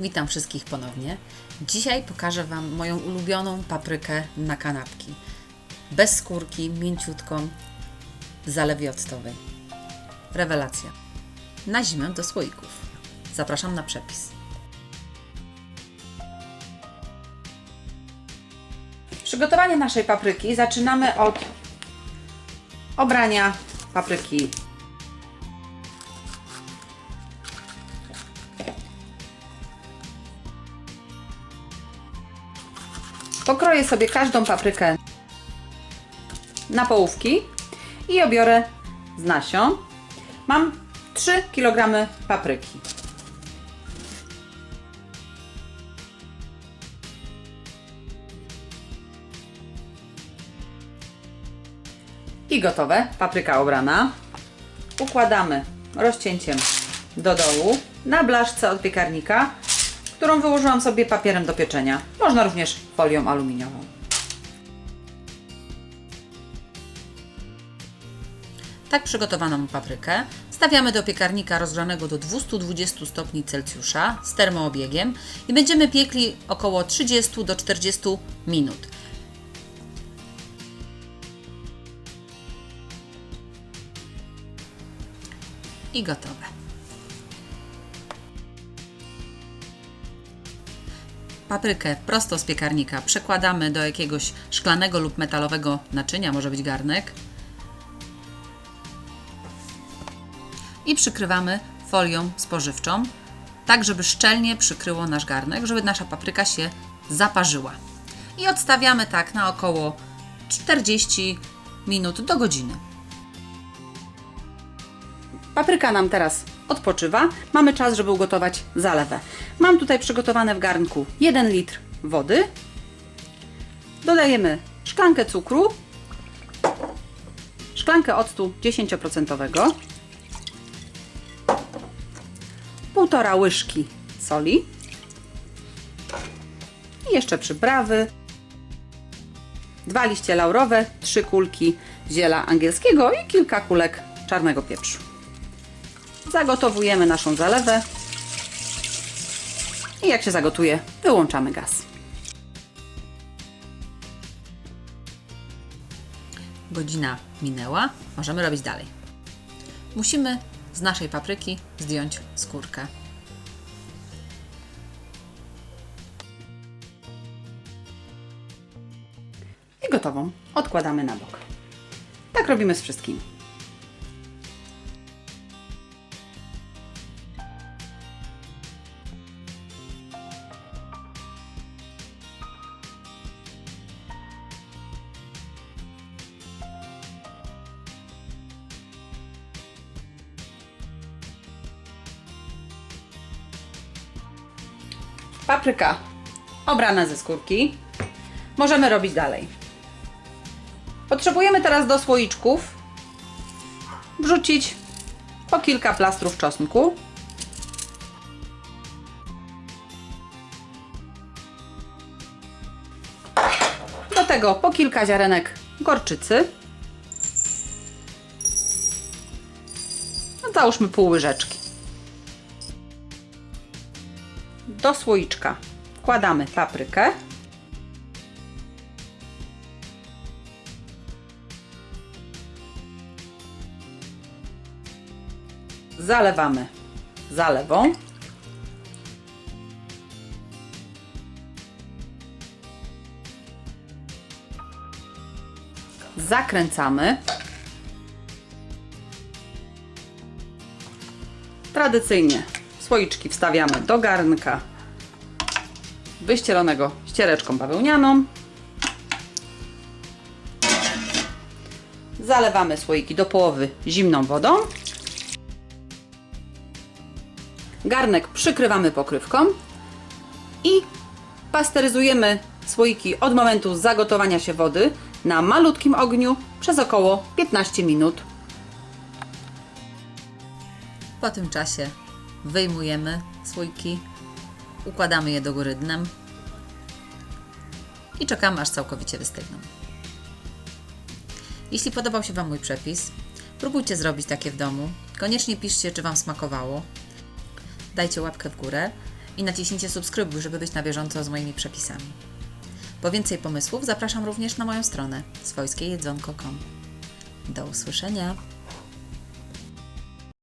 Witam wszystkich ponownie. Dzisiaj pokażę Wam moją ulubioną paprykę na kanapki. Bez skórki, mięciutką, w zalewie octowej. Rewelacja. Na zimę do słoików. Zapraszam na przepis. Przygotowanie naszej papryki zaczynamy od obrania papryki. Pokroję sobie każdą paprykę na połówki i obiorę z nasion. Mam 3 kg papryki. I gotowe. Papryka obrana. Układamy rozcięciem do dołu na blaszce od piekarnika, którą wyłożyłam sobie papierem do pieczenia. Można również folią aluminiową. Tak przygotowaną paprykę stawiamy do piekarnika rozgrzanego do 220 stopni Celsjusza z termoobiegiem i będziemy piekli około 30 do 40 minut. I gotowe. Paprykę prosto z piekarnika przekładamy do jakiegoś szklanego lub metalowego naczynia, może być garnek. i przykrywamy folią spożywczą, tak żeby szczelnie przykryło nasz garnek, żeby nasza papryka się zaparzyła. I odstawiamy tak na około 40 minut do godziny. Papryka nam teraz odpoczywa. Mamy czas, żeby ugotować zalewę. Mam tutaj przygotowane w garnku 1 litr wody. Dodajemy szklankę cukru, szklankę octu 10%, półtora łyżki soli i jeszcze przyprawy, dwa liście laurowe, trzy kulki ziela angielskiego i kilka kulek czarnego pieprzu. Zagotowujemy naszą zalewę i jak się zagotuje, wyłączamy gaz. Godzina minęła, możemy robić dalej. Musimy z naszej papryki zdjąć skórkę. I gotową odkładamy na bok. Tak robimy z wszystkim. Papryka obrana ze skórki. Możemy robić dalej. Potrzebujemy teraz do słoiczków wrzucić po kilka plastrów czosnku. Do tego po kilka ziarenek gorczycy. No załóżmy pół łyżeczki. Do słoiczka wkładamy paprykę. Zalewamy zalewą. Zakręcamy. Tradycyjnie słoiczki wstawiamy do garnka wyścielonego ściereczką bawełnianą. Zalewamy słoiki do połowy zimną wodą. Garnek przykrywamy pokrywką i pasteryzujemy słoiki od momentu zagotowania się wody na malutkim ogniu przez około 15 minut. Po tym czasie wyjmujemy słoiki, układamy je do góry dnem i czekamy aż całkowicie wystygną. Jeśli podobał się Wam mój przepis, próbujcie zrobić takie w domu. Koniecznie piszcie, czy Wam smakowało. Dajcie łapkę w górę i naciśnijcie subskrybuj, żeby być na bieżąco z moimi przepisami. Po więcej pomysłów zapraszam również na moją stronę swojskiejedzonko.com. Do usłyszenia!